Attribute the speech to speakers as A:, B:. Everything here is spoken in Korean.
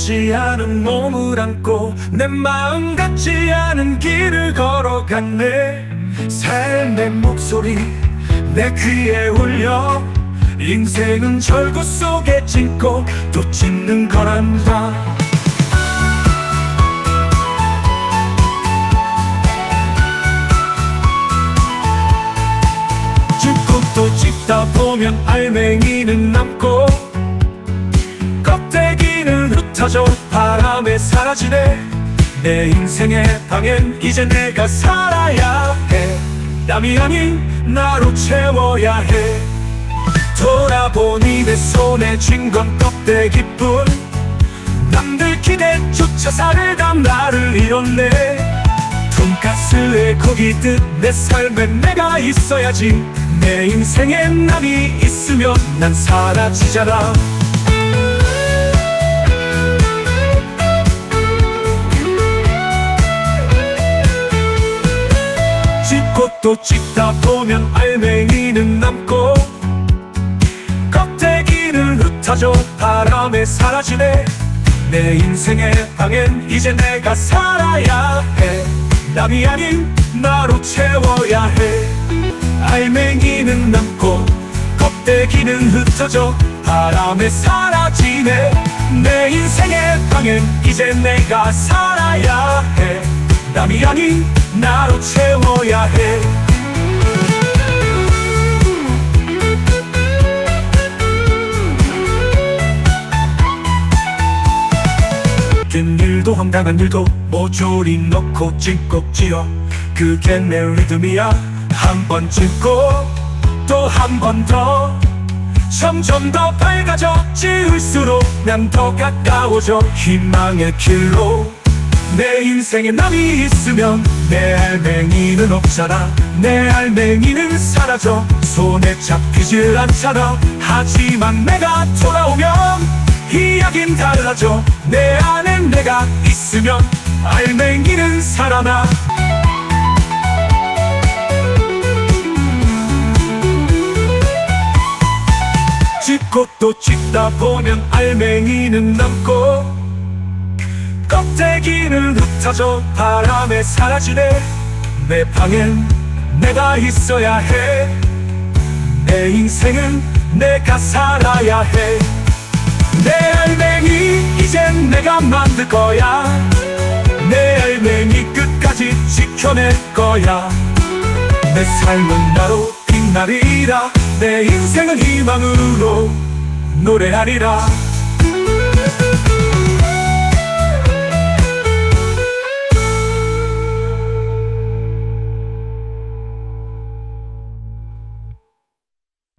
A: 같지 않은 몸을 안고 내 마음 같지 않은 길을 걸어갔네. 삶의 목소리 내 귀에 울려. 인생은 절구 속에 찢고 또 찢는 거란다. 짚고 또 짚다 보면 알맹이는 남고 흩어져 바람에 사라지네. 내 인생의 방엔 이제 내가 살아야 해. 남이 아닌 나로 채워야 해. 돌아보니 내 손에 쥔 건 껍데기뿐. 남들 기대조차 살던 나를 잃었네. 돈가스에 고기 듯내 삶에 내가 있어야지. 내 인생에 남이 있으면 난 사라지잖아 또 짚다 보면 알맹이는 남고 껍데기는 흩어져 바람에 사라지네. 내 인생의 방엔 이제 내가 살아야 해. 남이 아닌 나로 채워야 해. 알맹이는 남고 껍데기는 흩어져 바람에 사라지네. 내 인생의 방엔 이제 내가 살아야 해 남이 아닌 나로 채워야 해. 긴 일도 황당한 일도 모조리 넣고 찌꺽지어 그게 내 리듬이야. 한 번 찍고 또 한 번 더. 점점 더 밝아져 지울수록 난 더 가까워져 희망의 길로 내 인생에 남이 있으면 내 알맹이는 없잖아. 내 알맹이는 사라져. 손에 잡히질 않잖아. 하지만 내가 돌아오면 이야긴 달라져. 내 안에 내가 있으면 알맹이는 살아나. 짚고 또 짚다 보면 알맹이는 남고 껍데기는 흩어져 바람에 사라지네. 내 방엔 내가 있어야 해. 내 인생은 내가 살아야 해. 내 알맹이 이젠 내가 만들 거야. 내 알맹이 끝까지 지켜낼 거야. 내 삶은 나로 빛나리라. 내 인생은 희망으로 노래하리라